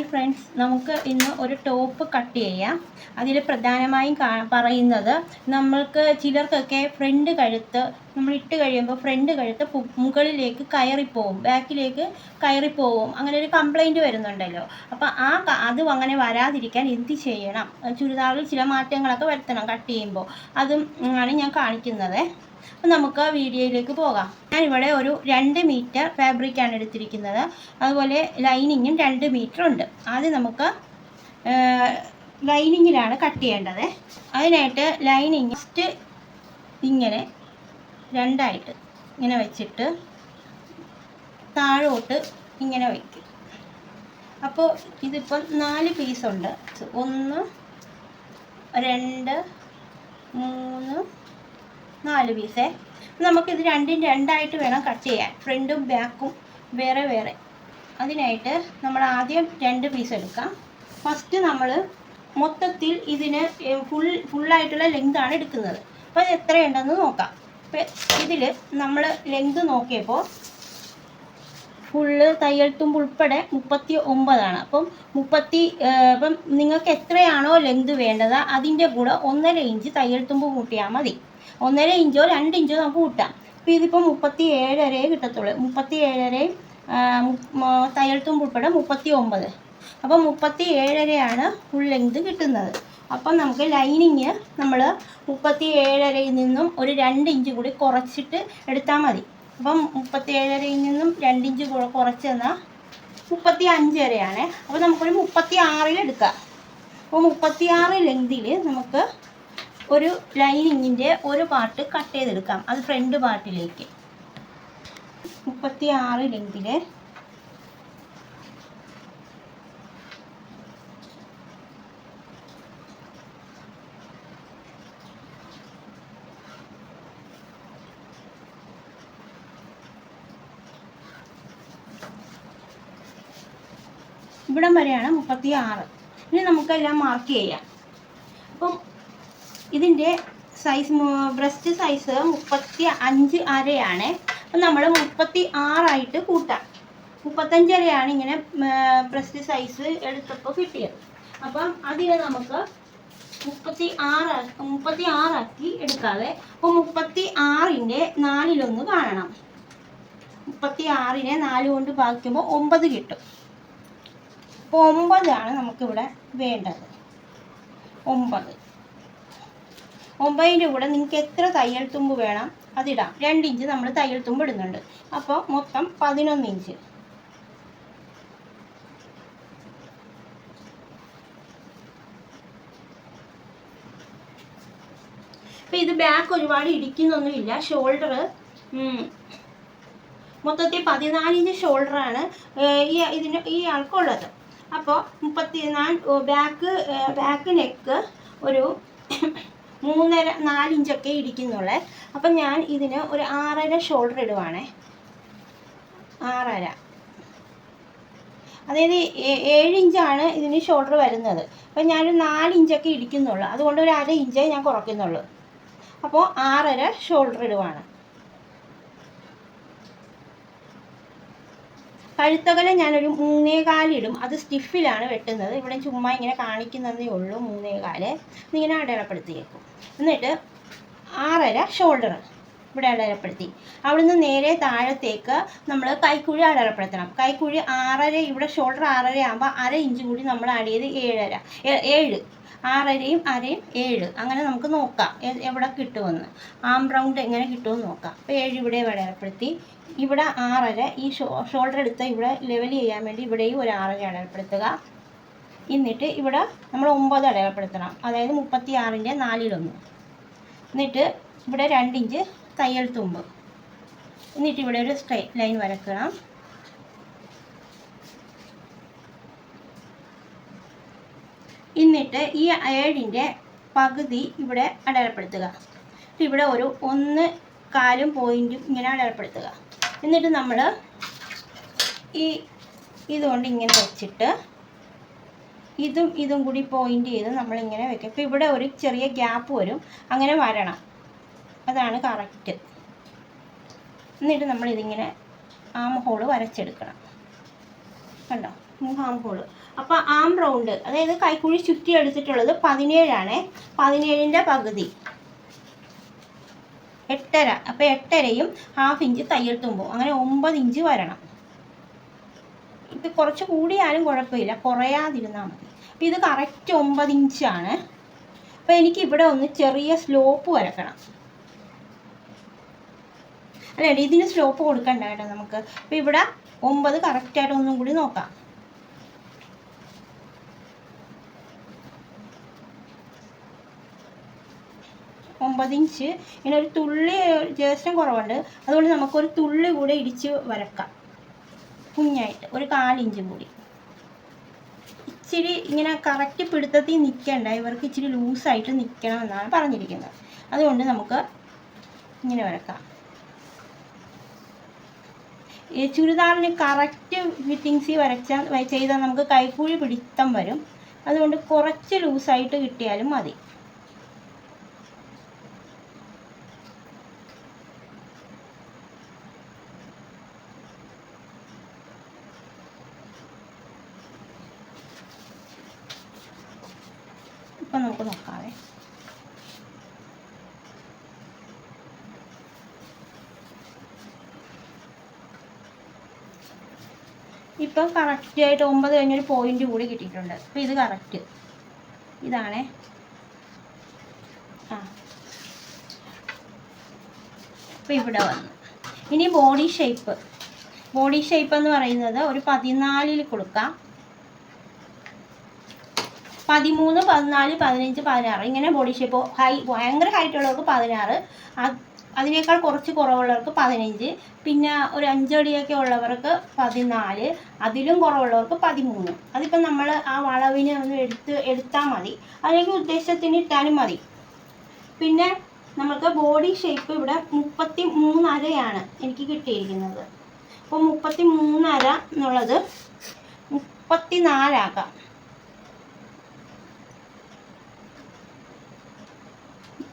Hi friends നമുക്ക് ഇന്ന് ഒരു ടോപ്പ് കട്ട് ചെയ്യാം. അതിൽ പ്രധാനമായും പറയുന്നത് നമ്മൾക്ക് ചിലർക്കൊക്കെ ഫ്രണ്ട് കഴുത്ത് നമ്മൾ ഇട്ട് കഴിയുമ്പോൾ ഫ്രണ്ട് കഴുത്ത് മുകളിലേക്ക് കയറിപ്പോവും ബാക്കിലേക്ക് കയറിപ്പോവും അങ്ങനെ ഒരു കംപ്ലൈന്റ് വരുന്നുണ്ടല്ലോ. അപ്പോൾ ആ അതും അങ്ങനെ വരാതിരിക്കാൻ എന്ത് ചെയ്യണം? ചുരിദാറിൽ ചില മാറ്റങ്ങളൊക്കെ വരുത്തണം കട്ട് ചെയ്യുമ്പോൾ. അതും ആണ് ഞാൻ കാണിക്കുന്നത്. അപ്പം നമുക്ക് ആ വീഡിയോയിലേക്ക് പോകാം. ഞാനിവിടെ ഒരു രണ്ട് മീറ്റർ ഫാബ്രിക്കാണ് എടുത്തിരിക്കുന്നത്. അതുപോലെ ലൈനിങ്ങും രണ്ട് മീറ്റർ ഉണ്ട്. ആദ്യം നമുക്ക് ലൈനിങ്ങിലാണ് കട്ട് ചെയ്യേണ്ടത്. അതിനായിട്ട് ലൈനിങ് ഫസ്റ്റ് ഇങ്ങനെ രണ്ടായിട്ട് ഇങ്ങനെ വെച്ചിട്ട് താഴോട്ട് ഇങ്ങനെ വയ്ക്കും അപ്പോൾ ഇതിപ്പം നാല് പീസുണ്ട് ഒന്ന് രണ്ട് മൂന്ന് നാല് പീസേ നമുക്കിത് രണ്ടും രണ്ടായിട്ട് വേണം കട്ട് ചെയ്യാൻ. ഫ്രണ്ടും ബാക്കും വേറെ വേറെ. അതിനായിട്ട് നമ്മൾ ആദ്യം രണ്ട് പീസ് എടുക്കാം. ഫസ്റ്റ് നമ്മൾ മൊത്തത്തിൽ ഇതിന് ഫുൾ ഫുള്ളായിട്ടുള്ള ലെങ്താണ് എടുക്കുന്നത്. അപ്പോൾ അത് എത്രയുണ്ടെന്ന് നോക്കാം. അപ്പോൾ ഇതിൽ നമ്മൾ ലെങ്ത് നോക്കിയപ്പോൾ ഫുള്ള് തയ്യൽ ഉൾപ്പെടെ മുപ്പത്തി ഒമ്പതാണ് അപ്പം മുപ്പത്തി ഇപ്പം നിങ്ങൾക്ക് എത്രയാണോ ലെങ്ത് വേണ്ടത് അതിന്റെ കൂടെ ഒന്നര ഇഞ്ച് തയ്യൽത്തുമ്പ് കൂട്ടിയാൽ മതി. ഒന്നര ഇഞ്ചോ രണ്ട് ഇഞ്ചോ നമുക്ക് കൂട്ടാം. അപ്പോൾ ഇതിപ്പോൾ മുപ്പത്തി ഏഴരയെ കിട്ടത്തുള്ളൂ. മുപ്പത്തി ഏഴരയും തയ്യൽ ഉൾപ്പെടെ മുപ്പത്തി ഒമ്പത് അപ്പോൾ മുപ്പത്തി ഏഴരയാണ് ഫുൾ ലെങ്ത് കിട്ടുന്നത്. അപ്പം നമുക്ക് ലൈനിങ് നമ്മൾ മുപ്പത്തി ഏഴരയിൽ നിന്നും ഒരു രണ്ട് ഇഞ്ച് കൂടി കുറച്ചിട്ട് എടുത്താൽ മതി. അപ്പം മുപ്പത്തി ഏഴരയിൽ നിന്നും രണ്ട് ഇഞ്ച് കുറച്ച് തന്നാൽ മുപ്പത്തി അഞ്ച് വരെയാണ് അപ്പോൾ നമുക്കൊരു മുപ്പത്തി ആറിൽ എടുക്കാം. അപ്പോൾ മുപ്പത്തി ആറ് ലെങ്തിൽ നമുക്ക് ഒരു ലൈനിങ്ങിന്റെ ഒരു പാർട്ട് കട്ട് ചെയ്തെടുക്കാം. അത് ഫ്രണ്ട് പാർട്ടിലേക്ക് മുപ്പത്തി ആറ് ലെങ്തിൽ ഇവിടം വരെയാണ് മുപ്പത്തി ആറ് ഇനി നമുക്കെല്ലാം മാർക്ക് ചെയ്യാം. ഇതിന്റെ സൈസ് ബ്രസ്റ്റ് സൈസ് മുപ്പത്തി അഞ്ച് അരയാണ്. അപ്പം നമ്മൾ മുപ്പത്തി ആറായിട്ട് കൂട്ടാം. മുപ്പത്തഞ്ചരയാണ് ഇങ്ങനെ ബ്രസ്റ്റ് സൈസ് എടുത്തപ്പോൾ കിട്ടിയത്. അപ്പം അതിനെ നമുക്ക് മുപ്പത്തി ആറ് മുപ്പത്തി ആറാക്കി എടുക്കാതെ അപ്പോൾ മുപ്പത്തി ആറിന്റെ നാലിലൊന്ന് കാണണം. മുപ്പത്തി ആറിനെ നാല് കൊണ്ട് ഭാഗിക്കുമ്പോൾ ഒമ്പത് കിട്ടും. അപ്പോൾ ഒമ്പതാണ് നമുക്കിവിടെ വേണ്ടത്. ഒമ്പത്. ഒമ്പതിന്റെ കൂടെ നിങ്ങൾക്ക് എത്ര തയ്യൽ തുമ്പ് വേണം അതിടാം. രണ്ട് ഇഞ്ച് നമ്മൾ തയ്യൽ തുമ്പ് ഇടുന്നുണ്ട്. അപ്പോൾ മൊത്തം പതിനൊന്ന് ഇഞ്ച്. അപ്പം ഇത് ബാക്ക് ഒരുപാട് ഇടിക്കുന്നൊന്നുമില്ല. ഷോൾഡർ മൊത്തത്തിൽ പതിനാലിഞ്ച് ഷോൾഡറാണ് ഈ ഇതിന് ഈ ആൾക്കുള്ളത്. അപ്പോൾ മുപ്പത്തി നാല് ബാക്ക് ബാക്ക് നെക്ക് ഒരു മൂന്നര നാലിഞ്ചൊക്കെ ഇടിക്കുന്നുള്ളേ. അപ്പം ഞാൻ ഇതിന് ഒരു ആറര ഷോൾഡർ ഇടുവാണേ. ആറര. അതായത് ഏഴ് ഇഞ്ചാണ് ഇതിന് ഷോൾഡർ വരുന്നത്. അപ്പം ഞാനൊരു നാല് ഇഞ്ചൊക്കെ ഇടിക്കുന്നുള്ളൂ. അതുകൊണ്ട് ഒരു അര ഇഞ്ചേ ഞാൻ കുറയ്ക്കുന്നുള്ളൂ. അപ്പോൾ ആറര ഷോൾഡർ ഇടുവാണ്. കഴുത്തകല ഞാനൊരു മൂന്നേകാലിടും അത് സ്റ്റിഫിലാണ് വെട്ടുന്നത്. ഇവിടെ ചുമ്മാ ഇങ്ങനെ കാണിക്കുന്നതേ ഉള്ളൂ മൂന്നേകാൽ ഇങ്ങനെ അടയാളപ്പെടുത്തിയേക്കും. എന്നിട്ട് ആറര ഷോൾഡർ ഇവിടെ അടയാളപ്പെടുത്തി. അവിടുന്ന് നേരെ താഴത്തേക്ക് നമ്മൾ കൈക്കുഴി അടയാളപ്പെടുത്തണം. കൈക്കുഴി ആറര ഇവിടെ ഷോൾഡർ ആറര ആകുമ്പോൾ അര ഇഞ്ച് കൂടി നമ്മൾ ആഡ് ചെയ്ത് ഏഴര ഏഴ്. ആറരയും അരയും ഏഴ്. അങ്ങനെ നമുക്ക് നോക്കാം. എവിടെ കിട്ടുമെന്ന്. ആം റൗണ്ട് എങ്ങനെ കിട്ടുമെന്ന് നോക്കാം. അപ്പോൾ ഏഴ് ഇവിടെ അടയാളപ്പെടുത്തി. ഇവിടെ ആറര ഈ ഷോ ഷോൾഡർ എടുത്ത് ഇവിടെ ലെവൽ ചെയ്യാൻ വേണ്ടി ഇവിടെയും ഒരു ആറര അടയാളപ്പെടുത്തുക. എന്നിട്ട് ഇവിടെ നമ്മൾ ഒമ്പത് അടയാളപ്പെടുത്തണം. അതായത് മുപ്പത്തി ആറിന്റെ നാലിലൊന്ന്. എന്നിട്ട് ഇവിടെ രണ്ടിഞ്ച് തയ്യൽ തുമ്പ്. എന്നിട്ട് ഇവിടെ ഒരു സ്ട്രൈറ്റ് ലൈൻ വരക്കണം എന്നിട്ട് ഈ ഏഴിന്റെ പകുതി ഇവിടെ അടയാളപ്പെടുത്തുക. ഇവിടെ ഒരു ഒന്ന് കാലും പോയിന്റും ഇങ്ങനെ അടയാളപ്പെടുത്തുക. എന്നിട്ട് നമ്മൾ ഈ ഇതുകൊണ്ട് ഇങ്ങനെ വെച്ചിട്ട് ഇതും ഇതും കൂടി പോയിന്റ് ചെയ്ത് നമ്മളിങ്ങനെ വെക്കും. ഇപ്പോൾ ഇവിടെ ഒരു ചെറിയ ഗ്യാപ്പ് വരും. അങ്ങനെ വരണം. അതാണ് കറക്റ്റ് എന്നിട്ട് നമ്മളിതിങ്ങനെ ആം ഹോൾ വരച്ചെടുക്കണം. കണ്ടോ? ആം ഹോൾ അപ്പോൾ ആം റൗണ്ട് അതായത് കൈക്കുഴി ചുറ്റി എടുത്തിട്ടുള്ളത് പതിനേഴാണ്. പതിനേഴിന്റെ പകുതി. എട്ടര. അപ്പോൾ എട്ടരയും ഹാഫ് ഇഞ്ച് തയ്യൽ അങ്ങനെ ഒമ്പത് ഇഞ്ച് വരണം. ഇത് കുറച്ച് കൂടിയാലും കുഴപ്പമില്ല. കുറയാതിരുന്നാൽ മതി. അപ്പോൾ ഇത് കറക്റ്റ് ഒമ്പത് ഇഞ്ചാണ് അപ്പോൾ എനിക്കിവിടെ ഒന്ന് ചെറിയ സ്ലോപ്പ് വരക്കണം. അല്ല ഇതിന് സ്ലോപ്പ് കൊടുക്കണ്ട കേട്ടോ നമുക്ക്. അപ്പോൾ ഇവിടെ ഒമ്പത് കറക്റ്റായിട്ട് ഒന്നും കൂടി നോക്കാം. ഒമ്പത് ഇഞ്ച് ഇങ്ങനെ ഒരു തുള്ളി ജേസ്റ്റം കുറവുണ്ട്. അതുകൊണ്ട് നമുക്കൊരു തുള്ളി കൂടെ ഇടിച്ച് വരക്കാം. കുഞ്ഞായിട്ട്. ഒരു കാലിഞ്ചും കൂടി. ഇച്ചിരി ഇങ്ങനെ കറക്റ്റ് പിടുത്തത്തിൽ നിൽക്കണ്ട. ഇവർക്ക് ഇച്ചിരി ലൂസായിട്ട് നിൽക്കണം എന്നാണ് പറഞ്ഞിരിക്കുന്നത്. അതുകൊണ്ട് നമുക്ക് ഇങ്ങനെ വരക്കാം. ഈ ചുരിദാറിന് കറക്റ്റ് ഫിറ്റിങ്സ് വരച്ചാൽ ചെയ്താൽ നമുക്ക് കൈക്കൂലി പിടിത്തം വരും. അതുകൊണ്ട് കുറച്ച് ലൂസായിട്ട് കിട്ടിയാലും മതി. ഇപ്പം നമുക്ക് നോക്കാവേ. ഇപ്പം കറക്റ്റായിട്ട് ഒമ്പത് കഴിഞ്ഞൊരു പോയിന്റ് കൂടി കിട്ടിയിട്ടുണ്ട്. അപ്പം ഇത് കറക്റ്റ് ഇതാണേ. ആ. അപ്പം ഇവിടെ വന്നു. ഇനി ബോഡി ഷേപ്പ് ബോഡി ഷേപ്പ് എന്ന് പറയുന്നത് ഒരു പതിനാലിൽ കൊടുക്കാം. പതിമൂന്ന് പതിനാല് പതിനഞ്ച് പതിനാറ്. ഇങ്ങനെ ബോഡി ഷേപ്പ് ഹൈ ഭയങ്കര ഹൈറ്റ് ഉള്ളവർക്ക് പതിനാറ്. അതിനേക്കാൾ കുറച്ച് കുറവുള്ളവർക്ക് പതിനഞ്ച് പിന്നെ ഒരു അഞ്ചടിയൊക്കെ ഉള്ളവർക്ക് പതിനാല് അതിലും കുറവുള്ളവർക്ക് പതിമൂന്ന്. അതിപ്പോൾ നമ്മൾ ആ വളവിനെ ഒന്ന് എടുത്ത് എടുത്താൽ മതി. അല്ലെങ്കിൽ ഉദ്ദേശത്തിന് ഇട്ടാലും മതി. പിന്നെ നമുക്ക് ബോഡി ഷേപ്പ് ഇവിടെ മുപ്പത്തി മൂന്നരയാണ് എനിക്ക് കിട്ടിയിരിക്കുന്നത്. അപ്പോൾ മുപ്പത്തി മൂന്നര എന്നുള്ളത് മുപ്പത്തി നാലാക്കാം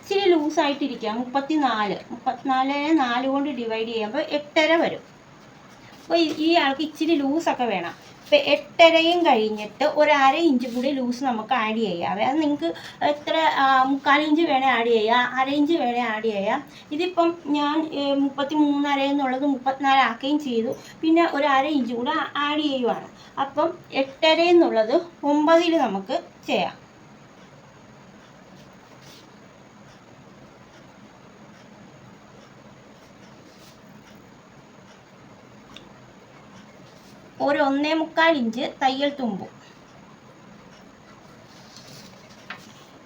ഇച്ചിരി ലൂസായിട്ടിരിക്കുക. മുപ്പത്തി നാല് മുപ്പത്തിനാലിനെ നാല് കൊണ്ട് ഡിവൈഡ് ചെയ്യുമ്പോൾ എട്ടര വരും. അപ്പോൾ ഈ ആൾക്ക് ഇച്ചിരി ലൂസൊക്കെ വേണം. അപ്പോൾ എട്ടരയും കഴിഞ്ഞിട്ട് ഒരു അര ഇഞ്ച് കൂടി ലൂസ് നമുക്ക് ആഡ് ചെയ്യാം. അതായത് നിങ്ങൾക്ക് എത്ര മുക്കാൽ ഇഞ്ച് വേണേൽ ആഡ് ചെയ്യാം. അര ഇഞ്ച് വേണേൽ ആഡ് ചെയ്യാം. ഇതിപ്പം ഞാൻ മുപ്പത്തി മൂന്നര എന്നുള്ളത് മുപ്പത്തിനാലാക്കുകയും ചെയ്തു. പിന്നെ ഒരു അര ഇഞ്ച് കൂടെ ആഡ് ചെയ്യുവാണ്. അപ്പം എട്ടര എന്നുള്ളത് ഒമ്പതിൽ നമുക്ക് ചെയ്യാം. ഒരു ഒന്നേ മുക്കാൽ ഇഞ്ച് തയ്യൽ തുമ്പും.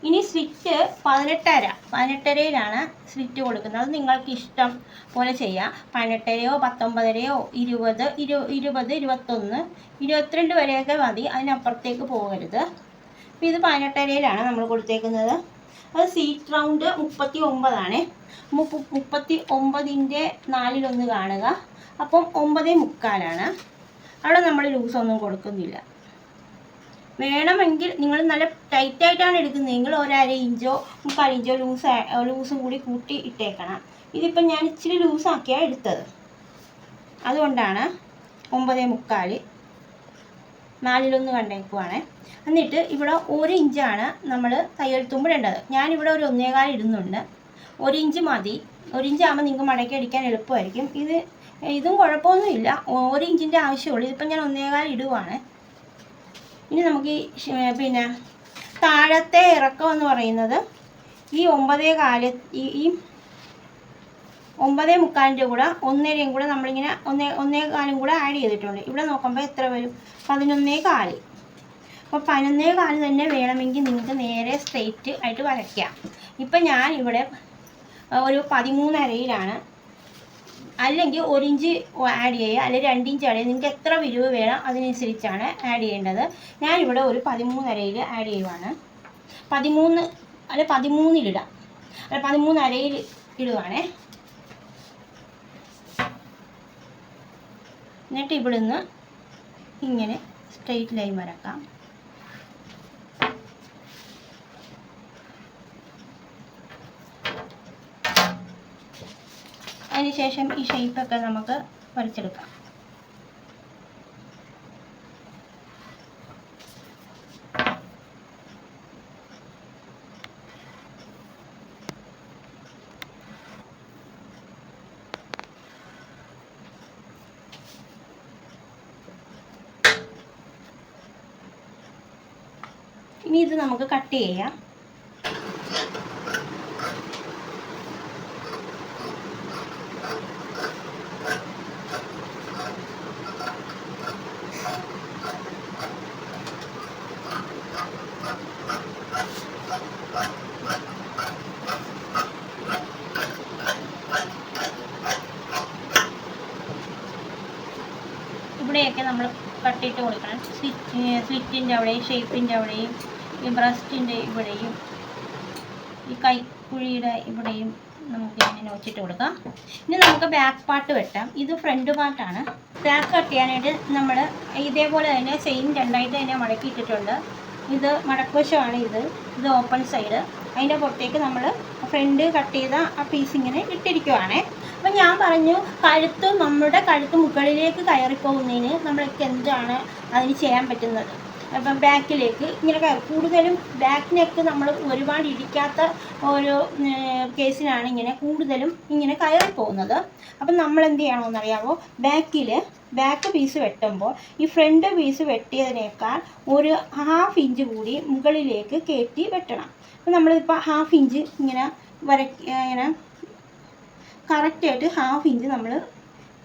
ഇനി സ്ലിറ്റ് പതിനെട്ടര. പതിനെട്ടരയിലാണ് സ്ലിറ്റ് കൊടുക്കുന്നത്. അത് നിങ്ങൾക്ക് ഇഷ്ടം പോലെ ചെയ്യാം. പതിനെട്ടരയോ പത്തൊമ്പതരയോ ഇരുപത് ഇരു ഇരുപത് ഇരുപത്തൊന്ന് ഇരുപത്തിരണ്ട് വരെയൊക്കെ മതി. അതിനപ്പുറത്തേക്ക് പോകരുത്. അപ്പോൾ ഇത് പതിനെട്ടരയിലാണ് നമ്മൾ കൊടുത്തേക്കുന്നത്. അത് സീറ്റ് റൗണ്ട് മുപ്പത്തി ഒമ്പതാണ് മുപ്പ മുപ്പത്തി ഒമ്പതിന്റെ നാലിലൊന്ന് കാണുക. അപ്പം ഒമ്പതേ മുക്കാലാണ്. അവിടെ നമ്മൾ ലൂസൊന്നും കൊടുക്കുന്നില്ല. വേണമെങ്കിൽ നിങ്ങൾ നല്ല ടൈറ്റായിട്ടാണ് എടുക്കുന്നതെങ്കിൽ ഒരര ഇഞ്ചോ മുക്കാൽ ഇഞ്ചോ ലൂസ് ലൂസും കൂടി കൂട്ടി ഇട്ടേക്കണം. ഇതിപ്പം ഞാൻ ഇച്ചിരി ലൂസാക്കിയാണ് എടുത്തത്. അതുകൊണ്ടാണ് ഒമ്പതേ മുക്കാൽ നാലിലൊന്ന് കണ്ടേക്കുവാണ്. എന്നിട്ട് ഇവിടെ ഒരു ഇഞ്ചാണ് നമ്മൾ തയ്യൽ തുമ്പിടേണ്ടത് ഞാനിവിടെ ഒരു ഒന്നേകാൽ ഇടുന്നുണ്ട്. ഒരു ഇഞ്ച് മതി. ഒരു ഇഞ്ച് ആകുമ്പോൾ നിങ്ങൾക്ക് മടക്കി അടിക്കാൻ എളുപ്പമായിരിക്കും. ഇത് ഇതും കുഴപ്പമൊന്നുമില്ല. ഒരു ഇഞ്ചിന്റെ ആവശ്യമുള്ളൂ. ഇതിപ്പം ഞാൻ ഒന്നേകാൽ ഇടുവാണ്. ഇനി നമുക്ക് ഈ പിന്നെ താഴത്തെ ഇറക്കം എന്ന് പറയുന്നത് ഈ ഒമ്പതേ കാല ഈ ഒമ്പതേ മുക്കാലിന്റെ കൂടെ ഒന്നരയും കൂടെ നമ്മളിങ്ങനെ ഒന്നേ ഒന്നേ കാലും കൂടെ ആഡ് ചെയ്തിട്ടുണ്ട്. ഇവിടെ നോക്കുമ്പോൾ എത്ര വരും? പതിനൊന്നേ കാൽ. അപ്പോൾ പതിനൊന്നേ കാൽ തന്നെ വേണമെങ്കിൽ നിങ്ങൾക്ക് നേരെ സ്ട്രെയിറ്റ് ആയിട്ട് വരയ്ക്കാം. ഇപ്പം ഞാൻ ഇവിടെ ഒരു പതിമൂന്നരയിലാണ് അല്ലെങ്കിൽ ഒരു ഇഞ്ച് ആഡ് ചെയ്യുക അല്ലെങ്കിൽ രണ്ട് ഇഞ്ച് ആഡ് ചെയ്യുക. നിങ്ങൾക്ക് എത്ര വിരിവ് വേണം അതിനനുസരിച്ചാണ് ആഡ് ചെയ്യേണ്ടത്. ഞാനിവിടെ ഒരു പതിമൂന്നരയിൽ ആഡ് ചെയ്യുവാണ്. പതിമൂന്ന് അല്ല പതിമൂന്നിലിടാം അല്ല പതിമൂന്നരയിൽ ഇടുവാണേ. എന്നിട്ട് ഇവിടുന്ന് ഇങ്ങനെ സ്ട്രെയിറ്റ് ലൈൻ വരക്കാം. അതിനുശേഷം ഈ ഷേപ്പൊക്കെ നമുക്ക് വരച്ചെടുക്കാം ഇനി ഇത് നമുക്ക് കട്ട് ചെയ്യാം. സ്ലിറ്റിന്റെ അവിടെയും ഷേപ്പിന്റെ അവിടെയും ഈ ബ്രസ്റ്റിന്റെ ഇവിടെയും ഈ കൈക്കുഴിയുടെ ഇവിടെയും നമുക്ക് ഇങ്ങനെ വെച്ചിട്ട് കൊടുക്കാം. ഇനി നമുക്ക് ബാക്ക് പാർട്ട് വെട്ടാം. ഇത് ഫ്രണ്ട് പാർട്ടാണ് ബാക്ക് കട്ട് ചെയ്യാനായിട്ട് നമ്മൾ ഇതേപോലെ തന്നെ സെയിം രണ്ടായിട്ട് തന്നെ മടക്കിയിട്ടിട്ടുണ്ട് ഇത് മടക്കുവശമാണ് ഇത്. ഇത് ഓപ്പൺ സൈഡ് അതിന്റെ പുറത്തേക്ക് നമ്മൾ ഫ്രണ്ട് കട്ട് ചെയ്ത ആ പീസ് ഇങ്ങനെ ഇട്ടിരിക്കുവാണേ. അപ്പം ഞാൻ പറഞ്ഞു കഴുത്ത് നമ്മുടെ കഴുത്ത് മുകളിലേക്ക് കയറിപ്പോകുന്നതിന് നമ്മൾക്ക് എന്താണ് അതിന് ചെയ്യാൻ പറ്റുന്നത്? അപ്പം ബാക്കിലേക്ക് ഇങ്ങനെ കൂടുതലും ബാക്ക് നെക്ക് നമ്മൾ ഒരുപാട് ഇടിക്കാത്ത ഒരു കേസിനാണ് ഇങ്ങനെ കൂടുതലും ഇങ്ങനെ കയറി പോകുന്നത്. അപ്പം നമ്മൾ എന്ത് ചെയ്യണമെന്നറിയാമോ ബാക്കിൽ ബാക്ക് പീസ് വെട്ടുമ്പോൾ ഈ ഫ്രണ്ട് പീസ് വെട്ടിയതിനേക്കാൾ ഒരു ഹാഫ് ഇഞ്ച് കൂടി മുകളിലേക്ക് കയറ്റി വെട്ടണം. അപ്പം നമ്മളിപ്പോൾ ഹാഫ് ഇഞ്ച് ഇങ്ങനെ വര ഇങ്ങനെ കറക്റ്റായിട്ട് ഹാഫ് ഇഞ്ച് നമ്മൾ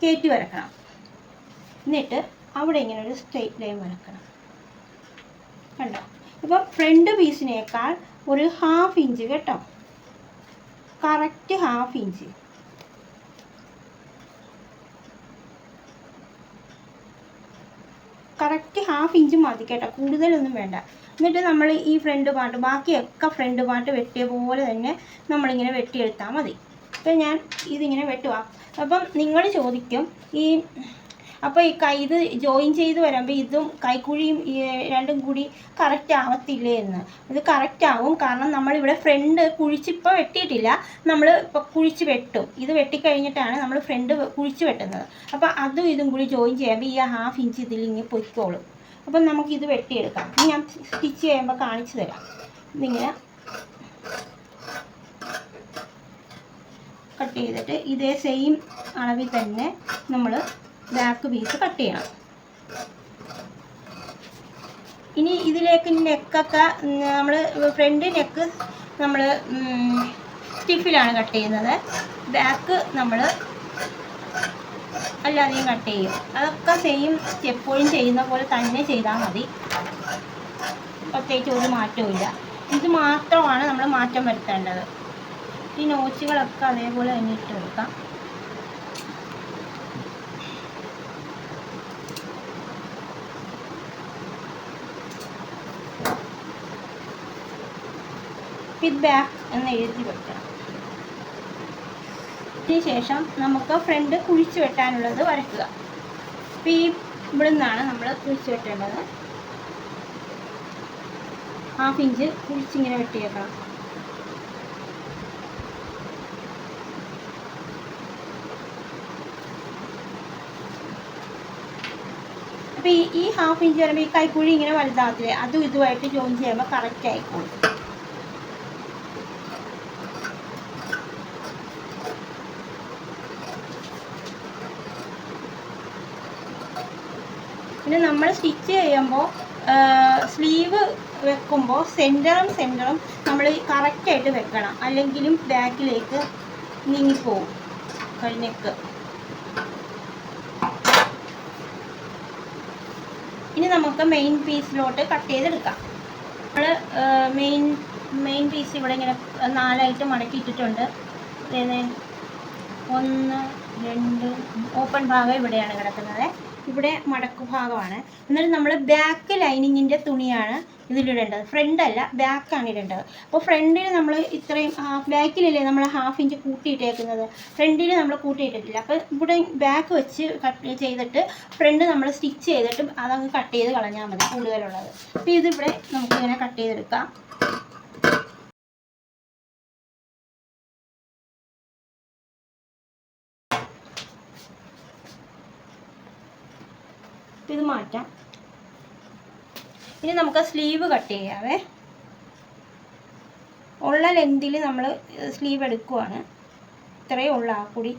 കയറ്റി വരക്കണം. എന്നിട്ട് അവിടെ ഇങ്ങനെ ഒരു സ്ട്രെയിറ്റ് ലൈൻ വരക്കണം. കണ്ടോ? അപ്പോൾ ഫ്രണ്ട് പീസിനേക്കാൾ ഒരു ഹാഫ് ഇഞ്ച് കേട്ടോ. Correct half inch correct half inch മതി കേട്ടോ. കൂടുതലൊന്നും വേണ്ട. എന്നിട്ട് നമ്മൾ ഈ ഫ്രണ്ട് പാർട്ട് ബാക്കിയൊക്കെ ഫ്രണ്ട് പാർട്ട് വെട്ടിയ പോലെ തന്നെ നമ്മളിങ്ങനെ വെട്ടിയെടുത്താൽ മതി. അപ്പം ഞാൻ ഇതിങ്ങനെ വെട്ടുക അപ്പം നിങ്ങൾ ചോദിക്കും ഈ അപ്പോൾ ഈ കൈ ഇത് ജോയിൻ ചെയ്ത് വരുമ്പോൾ ഇതും കൈക്കുഴിയും രണ്ടും കൂടി കറക്റ്റ് ആവത്തില്ലേ എന്ന്. ഇത് കറക്റ്റ് ആവും. കാരണം നമ്മളിവിടെ ഫ്രണ്ട് കുഴിച്ചിപ്പോൾ വെട്ടിയിട്ടില്ല. നമ്മൾ ഇപ്പോൾ കുഴിച്ച് വെട്ടും. ഇത് വെട്ടിക്കഴിഞ്ഞിട്ടാണ് നമ്മൾ ഫ്രണ്ട് കുഴിച്ച് വെട്ടുന്നത്. അപ്പോൾ അതും ഇതും കൂടി ജോയിൻ ചെയ്യുമ്പോൾ ഈ ഹാഫ് ഇഞ്ച് ഇതിലിങ്ങനെ പൊയ്ക്കോളും. അപ്പം നമുക്കിത് വെട്ടിയെടുക്കാം. ഇനി ഞാൻ സ്റ്റിച്ച് ചെയ്യുമ്പോൾ കാണിച്ചു തരാം. ഇതിങ്ങനെ കട്ട് ചെയ്തിട്ട് ഇതേ സെയിം അളവിൽ തന്നെ നമ്മൾ ബാക്ക് പീസ് കട്ട് ചെയ്യണം ഇനി ഇതിലേക്ക് നെക്കൊക്കെ നമ്മൾ ഫ്രണ്ട് നെക്ക് നമ്മൾ സ്റ്റിഫിലാണ് കട്ട് ചെയ്യുന്നത്. ബാക്ക് നമ്മൾ അല്ലാതെയും കട്ട് ചെയ്യും. അതൊക്കെ സെയിം എപ്പോഴും ചെയ്യുന്ന പോലെ തന്നെ ചെയ്താൽ മതി. പ്രത്യേകിച്ച് ഒരു മാറ്റവും ഇത് മാത്രമാണ് നമ്മൾ മാറ്റം വരുത്തേണ്ടത്. ഈ നോച്ചുകളൊക്കെ അതേപോലെ തന്നെ ഇട്ട് കൊടുക്കാം. ഫിറ്റ് ബാക്ക് എന്ന് എഴുതി വെക്കണം. അതിന് ശേഷം നമുക്ക് ഫ്രണ്ട് കുഴിച്ചു വെട്ടാനുള്ളത് വരയ്ക്കുക. അപ്പോൾ ഈ ഇവിടെ നിന്നാണ് നമ്മൾ കുഴിച്ചു വെട്ടേണ്ടത്. Half inch കുഴിച്ചിങ്ങനെ വെട്ടിയേക്കണം. അപ്പോൾ ഈ ഈ ഹാഫ് ഇഞ്ച് വരുമ്പോൾ ഈ കൈക്കുഴി ഇങ്ങനെ വലുതാകത്തില്ലേ അതും ഇതുമായിട്ട് ജോയിൻ ചെയ്യുമ്പോൾ കറക്റ്റ് ആയിക്കോളും. പിന്നെ നമ്മൾ സ്റ്റിച്ച് ചെയ്യുമ്പോൾ സ്ലീവ് വെക്കുമ്പോൾ സെന്ററും സെന്ററും നമ്മൾ കറക്റ്റായിട്ട് വെക്കണം. അല്ലെങ്കിലും ബാക്കിലേക്ക് നീങ്ങിപ്പോവും. കഴിഞ്ഞേക്ക് ഇനി നമുക്ക് മെയിൻ പീസിലോട്ട് കട്ട് ചെയ്തെടുക്കാം. നമ്മൾ മെയിൻ മെയിൻ പീസ് ഇവിടെ ഇങ്ങനെ നാലായിട്ട് മടക്കി ഇട്ടിട്ടുണ്ട്. ഒന്ന് രണ്ട് ഓപ്പൺ ഭാഗം ഇവിടെയാണ് കിടക്കുന്നത്. ഇവിടെ മടക്കു ഭാഗമാണ്. എന്നിട്ട് നമ്മൾ ബാക്ക് ലൈനിങ്ങിന്റെ തുണിയാണ് ഇതിലിടേണ്ടത്. ഫ്രണ്ട് അല്ല ബാക്കാണ് ഇടേണ്ടത്. അപ്പോൾ ഫ്രണ്ടിൽ നമ്മൾ ഇത്രയും ഹാഫ് ബാക്കിലല്ലേ നമ്മൾ ഹാഫ് ഇഞ്ച് കൂട്ടിയിട്ടേക്കുന്നത്? ഫ്രണ്ടിൽ നമ്മൾ കൂട്ടിയിട്ടിട്ടില്ല. അപ്പോൾ ഇവിടെ ബാക്ക് വെച്ച് കട്ട് ചെയ്തിട്ട് ഫ്രണ്ട് നമ്മൾ സ്റ്റിച്ച് ചെയ്തിട്ട് അതങ്ങ് കട്ട് ചെയ്ത് കളഞ്ഞാൽ മതി കൂടുതലുള്ളത്. അപ്പോൾ ഇതിവിടെ നമുക്കിങ്ങനെ കട്ട് ചെയ്തെടുക്കാം ഇത് മാറ്റാം ഇനി നമുക്ക് സ്ലീവ് കട്ട് ചെയ്യാവേ. ഉള്ള ലെങ്തിൽ നമ്മൾ സ്ലീവ് എടുക്കുവാണ്. ഇത്രയേ ഉള്ളൂ ആ കൂടി.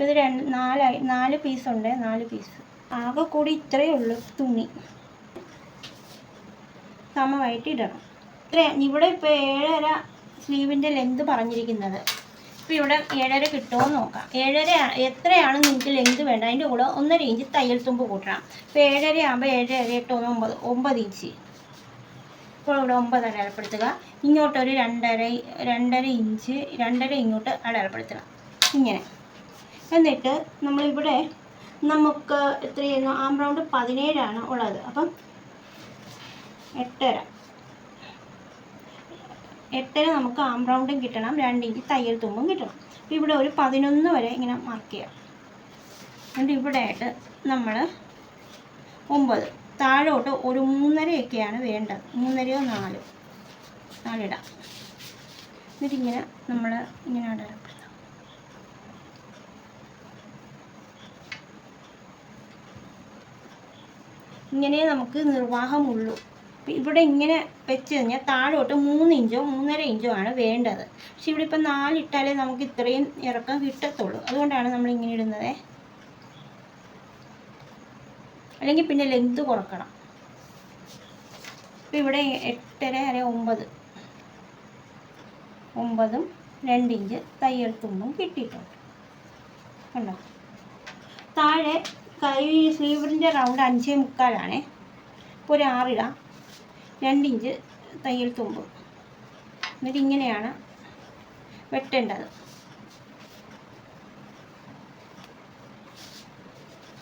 ഇത് രണ്ട് നാലായി നാല് പീസ് ഉണ്ട് നാല് പീസ് ആകെ കൂടി ഇത്രയേ ഉള്ളൂ തുണി. സമമായിട്ട് ഇടണം. ഇത്ര ഇവിടെ ഇപ്പോൾ ഏഴര സ്ലീവിന്റെ ലെങ്ത് പറഞ്ഞിരിക്കുന്നത്. ഇപ്പോൾ ഇവിടെ ഏഴര കിട്ടുമോ നോക്കാം. ഏഴര എത്രയാണ് നിങ്ങൾക്ക് ലെങ്ത് വേണ്ട അതിന്റെ കൂടെ ഒന്നര ഇഞ്ച് തയ്യൽ തുമ്പ് കൂട്ടണം. ഇപ്പോൾ ഏഴര ആകുമ്പോൾ ഏഴര എട്ട് ഒന്ന് ഒമ്പത് ഒമ്പത് ഇഞ്ച് ഇപ്പോൾ ഇവിടെ ഒമ്പത് അടയാളപ്പെടുത്തുക. ഇങ്ങോട്ടൊരു രണ്ടര രണ്ടര ഇഞ്ച് രണ്ടര ഇങ്ങോട്ട് അടയാളപ്പെടുത്തണം. ഇങ്ങനെ. എന്നിട്ട് നമ്മളിവിടെ നമുക്ക് എത്രയായിരുന്നു? ആം റൗണ്ട് പതിനേഴാണ് ഉള്ളത്. അപ്പം എട്ടര. എട്ടര നമുക്ക് ആം റൗണ്ടും കിട്ടണം രണ്ട് ഇഞ്ച് തയ്യൽ തുമ്പും കിട്ടണം. അപ്പോൾ ഇവിടെ ഒരു പതിനൊന്ന് വരെ ഇങ്ങനെ മാർക്ക് ചെയ്യാം. എന്നിട്ട് ഇവിടെ ആയിട്ട് നമ്മൾ ഒമ്പത്. താഴോട്ട് ഒരു മൂന്നരയൊക്കെയാണ് വേണ്ടത്. മൂന്നരയോ നാലോ? നാലിടാം എന്നിട്ടിങ്ങനെ നമ്മൾ ഇങ്ങനെ ഇങ്ങനെ നമുക്ക് നിർവാഹമുള്ളൂ ഇപ്പം ഇവിടെ ഇങ്ങനെ വെച്ച് കഴിഞ്ഞാൽ താഴോട്ട് മൂന്ന് ഇഞ്ചോ മൂന്നര ഇഞ്ചോ ആണ് വേണ്ടത്. പക്ഷെ ഇവിടെ ഇപ്പം നാലിട്ടാലേ നമുക്ക് ഇത്രയും ഇറക്കം കിട്ടത്തുള്ളൂ. അതുകൊണ്ടാണ് നമ്മൾ ഇങ്ങനെ ഇടുന്നത്. അല്ലെങ്കിൽ പിന്നെ ലെങ്ത് കുറക്കണം. ഇപ്പം ഇവിടെ എട്ടര അര ഒമ്പത്. ഒമ്പതും രണ്ട് ഇഞ്ച് തയ്യൽ തുമ്പും കിട്ടിയിട്ടുണ്ട്. കണ്ടോ? താഴെ കൈ സ്ലീവറിന്റെ റൗണ്ട് അഞ്ചേ മുക്കാലാണേ ഇപ്പോൾ ഒരു ആറിടാം രണ്ട് ഇഞ്ച് തയ്യൽ തുമ്പ്. എന്നിട്ട് ഇങ്ങനെയാണ് വെട്ടേണ്ടത്.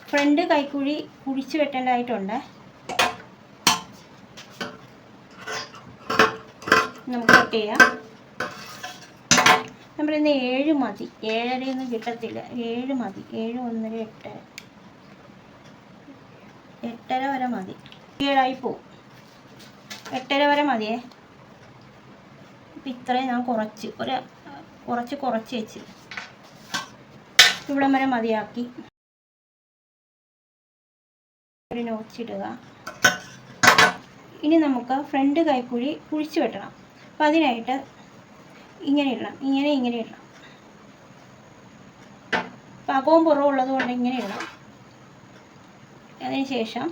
ഫ്രണ്ട് കൈക്കുഴി കുഴിച്ച് വെട്ടേണ്ടതായിട്ടുണ്ട്. നമുക്ക് കട്ട് ചെയ്യാം. നമ്മൾ നമ്മളിന്ന് ഏഴ് മതി. ഏഴരയൊന്നും കിട്ടത്തില്ല. ഏഴ് മതി. ഏഴ് ഒന്നര എട്ടര. എട്ടര വരെ മതി. ഏഴായി പോവും. എട്ടര വരെ മതിയേ. അപ്പം ഇത്രയും ഞാൻ കുറച്ച് ഒരു കുറച്ച് കുറച്ച് വെച്ച്. ഇവിടം വരെ മതിയാക്കി. ഒരു നോച്ചിടുക ഇനി നമുക്ക് ഫ്രണ്ട് കൈക്കുഴി കുഴിച്ച് വെട്ടണം. അപ്പം അതിനായിട്ട് ഇങ്ങനെ ഇടണം ഇങ്ങനെ ഇങ്ങനെ ഇടണം. പകവും പുറവും ഉള്ളത് കൊണ്ട് ഇങ്ങനെ ഇടണം. അതിനുശേഷം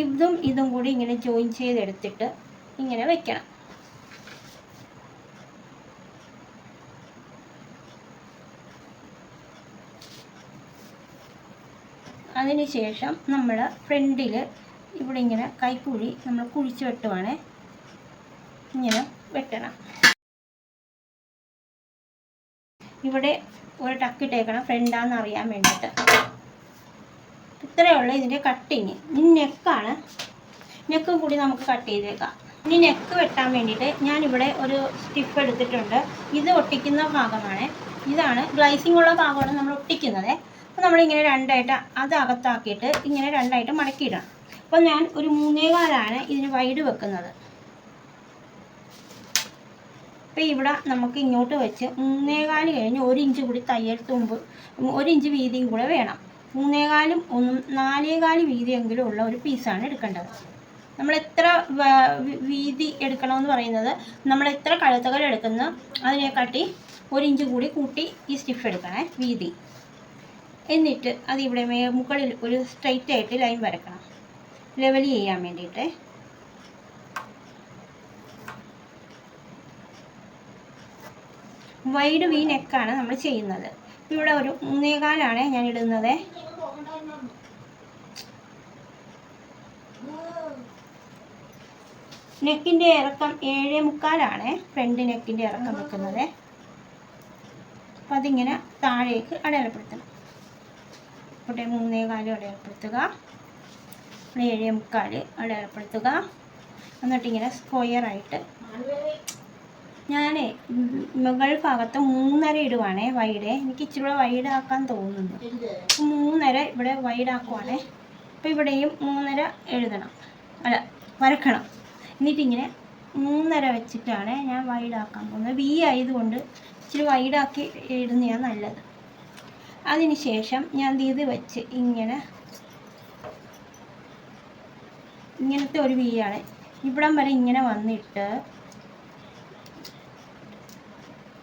ഇതും ഇതും കൂടി ഇങ്ങനെ ജോയിൻ ചെയ്തെടുത്തിട്ട് ഇങ്ങനെ വെക്കണം. അതിനുശേഷം നമ്മൾ ഫ്രണ്ടിൽ ഇവിടെ ഇങ്ങനെ കൈക്കുഴി നമ്മൾ കുഴിച്ച് വെട്ടുവാണേ. ഇങ്ങനെ വെട്ടണം. ഇവിടെ ഒരു ടക്ക് ടക്കിട്ടേക്കണം ഫ്രണ്ടാന്ന് അറിയാൻ വേണ്ടിയിട്ട്. ഇത്രയുള്ള ഇതിന്റെ കട്ടിങ് ഇനി നെക്കാണ് നെക്കും കൂടി നമുക്ക് കട്ട് ചെയ്തേക്കാം. ഇനി നെക്ക് വെട്ടാൻ വേണ്ടിയിട്ട് ഞാനിവിടെ ഒരു സ്റ്റിഫ് എടുത്തിട്ടുണ്ട്. ഇത് ഒട്ടിക്കുന്ന ഭാഗമാണ്. ഇതാണ് ഗ്ലൈസിംഗ് ഉള്ള ഭാഗമാണ് നമ്മൾ ഒട്ടിക്കുന്നത്. അപ്പോൾ നമ്മളിങ്ങനെ രണ്ടായിട്ട് അത് അകത്താക്കിയിട്ട് ഇങ്ങനെ രണ്ടായിട്ട് മടക്കിയിടണം. അപ്പോൾ ഞാൻ ഒരു മൂന്നേകാലാണ് ഇതിന് വൈഡ് വെക്കുന്നത്. അപ്പോൾ ഇവിടെ നമുക്ക് ഇങ്ങോട്ട് വെച്ച് മൂന്നേകാൽ കഴിഞ്ഞ് ഒരു ഇഞ്ച് കൂടി തയ്യൽ തുമ്പ് ഒരു ഇഞ്ച് വീതിയും കൂടെ വേണം. മൂന്നേകാലും ഒന്നും നാലേകാൽ വീതിയെങ്കിലും ഉള്ള ഒരു പീസാണ് എടുക്കേണ്ടത്. നമ്മൾ എത്ര വീതി എടുക്കണമെന്ന് പറയുന്നത് നമ്മൾ എത്ര കഴുത്തകൽ എടുക്കുന്ന അതിനെക്കാട്ടി ഒരു ഇഞ്ച് കൂടി കൂട്ടി ഈ സ്റ്റിഫ് എടുക്കണേ വീതി. എന്നിട്ട് അതിവിടെ മേ മുകളിൽ ഒരു സ്ട്രൈറ്റ് ആയിട്ട് ലൈൻ വരക്കണം. ലെവൽ ചെയ്യാൻ വേണ്ടിയിട്ട്. വൈഡ് വി നെക്കാണ് നമ്മൾ ചെയ്യുന്നത്. ഇവിടെ ഒരു മൂന്നേകാലാണ് ഞാൻ ഇടുന്നത്. നെക്കിന്റെ ഇറക്കം ഏഴേ മുക്കാലാണ്. ഫ്രണ്ട് നെക്കിന്റെ ഇറക്കം വെക്കുന്നത്. അപ്പം അതിങ്ങനെ താഴേക്ക് അടയാളപ്പെടുത്തണം. ഇവിടെ മൂന്നേകാൽ അടയാളപ്പെടുത്തുക. ഏഴേ മുക്കാൽ അടയാളപ്പെടുത്തുക. എന്നിട്ട് ഇങ്ങനെ ഉം, മുകൾ ഭാഗത്ത് മൂന്നര ഇടുവാണേ വൈഡ്. എനിക്ക് ഇച്ചിരി കൂടെ വൈഡ് ആക്കാൻ തോന്നുന്നു മൂന്നര ഇവിടെ വൈഡ് ആക്കുവാണേ. അപ്പം ഇവിടെയും മൂന്നര എഴുതണം. അല്ല വരക്കണം. എന്നിട്ട് ഇങ്ങനെ മൂന്നര വെച്ചിട്ടാണ് ഞാൻ വൈഡ് ആക്കാൻ പോകുന്നത്. വി ആയതുകൊണ്ട് ഇച്ചിരി വൈഡ് ആക്കി ഇടുന്നതാണ് നല്ലത്. അതിന് ശേഷം ഞാൻ ഇത് വെച്ച് ഇങ്ങനെ ഇങ്ങനത്തെ ഒരു വി ആണ്. ഇവിടം വരെ ഇങ്ങനെ വന്നിട്ട്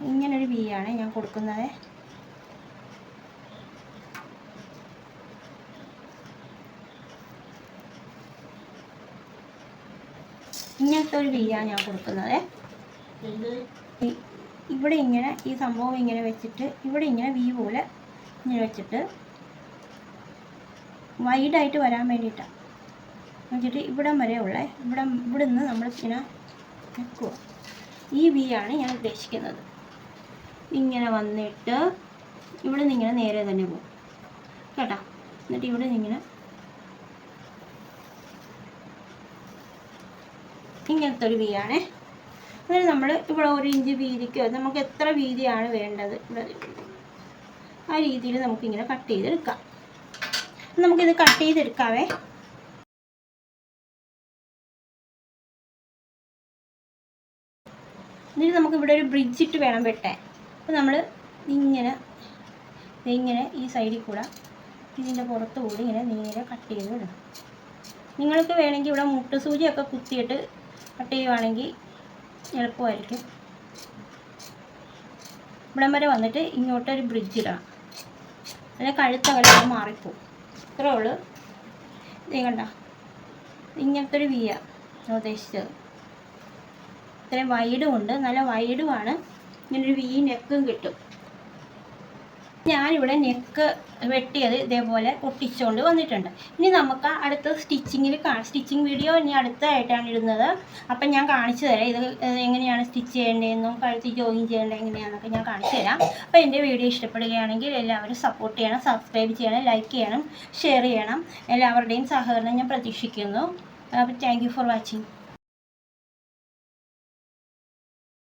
ഇങ്ങനൊരു വി ആണ് ഞാൻ കൊടുക്കുന്നത്. ഇങ്ങനത്തെ ഒരു വീയാണ് ഞാൻ കൊടുക്കുന്നത്. ഇവിടെ ഇങ്ങനെ ഈ സംഭവം ഇങ്ങനെ വെച്ചിട്ട് ഇവിടെ ഇങ്ങനെ വി പോലെ ഇങ്ങനെ വെച്ചിട്ട് വൈഡായിട്ട് വരാൻ വേണ്ടിയിട്ടാണ് വെച്ചിട്ട് ഇവിടം വരെ ഉള്ള ഇവിടെ ഇവിടുന്ന് നമ്മൾ ഇങ്ങനെ നിൽക്കുക ഈ വി ആണ് ഞാൻ ഉദ്ദേശിക്കുന്നത്. ഇങ്ങനെ വന്നിട്ട് ഇവിടെ നിന്ന് ഇങ്ങനെ നേരെ തന്നെ പോകും. കേട്ടോ? എന്നിട്ട് ഇവിടെ നിന്ന് ഇങ്ങനെ ഇങ്ങനത്തെ ഒരു വി എന്നിട്ട് നമ്മൾ ഇവിടെ ഒരു ഇഞ്ച് വീതിക്ക് നമുക്ക് എത്ര വീതിയാണ് വേണ്ടത്? ഇവിടെ ആ രീതിയിൽ നമുക്കിങ്ങനെ കട്ട് ചെയ്തെടുക്കാം. നമുക്കിത് കട്ട് ചെയ്തെടുക്കാവേ. എന്നിട്ട് നമുക്ക് ഇവിടെ ഒരു ബ്രിഡ്ജ് ഇട്ട് വേണം വെട്ടാൻ. അപ്പോൾ നമ്മൾ ഇങ്ങനെ ഇങ്ങനെ ഈ സൈഡിൽ കൂടെ ഇതിന്റെ പുറത്ത് കൂടി ഇങ്ങനെ നേരെ കട്ട് ചെയ്ത് വിടണം നിങ്ങൾക്ക് വേണമെങ്കിൽ ഇവിടെ മുട്ടുസൂചിയൊക്കെ കുത്തിയിട്ട് കട്ട് ചെയ്യുവാണെങ്കിൽ എളുപ്പമായിരിക്കും. ഇവിടം വരെ വന്നിട്ട് ഇങ്ങോട്ടൊരു ബ്രിഡ്ജ് ഇടണം അല്ലെങ്കിൽ കഴുത്തകലെ മാറിപ്പോവും. ഇത്രേ ഉള്ളൂ. കണ്ട. ഇങ്ങനത്തെ ഒരു വിയ ഉദ്ദേശിച്ചത്. ഇത്രയും വൈഡും ഉണ്ട്. നല്ല വൈഡുമാണ് ഇങ്ങനൊരു വി നെക്കും കിട്ടും. ഞാനിവിടെ നെക്ക് വെട്ടിയത് ഇതേപോലെ ഒട്ടിച്ചുകൊണ്ട് വന്നിട്ടുണ്ട്. ഇനി നമുക്ക് അടുത്ത സ്റ്റിച്ചിങ്ങിൽ സ്റ്റിച്ചിങ് വീഡിയോ ഇനി അടുത്തായിട്ടാണ് ഇടുന്നത്. അപ്പം ഞാൻ കാണിച്ചു തരാം. ഇത് എങ്ങനെയാണ് സ്റ്റിച്ച് ചെയ്യേണ്ടതെന്നും കഴുത്തി ജോയിൻ ചെയ്യേണ്ടത് എങ്ങനെയാണെന്നൊക്കെ ഞാൻ കാണിച്ചു തരാം. അപ്പോൾ എന്റെ വീഡിയോ ഇഷ്ടപ്പെടുകയാണെങ്കിൽ എല്ലാവരും സപ്പോർട്ട് ചെയ്യണം സബ്സ്ക്രൈബ് ചെയ്യണം ലൈക്ക് ചെയ്യണം ഷെയർ ചെയ്യണം. എല്ലാവരുടെയും സഹകരണം ഞാൻ പ്രതീക്ഷിക്കുന്നു. അപ്പോൾ താങ്ക് ഫോർ വാച്ചിങ്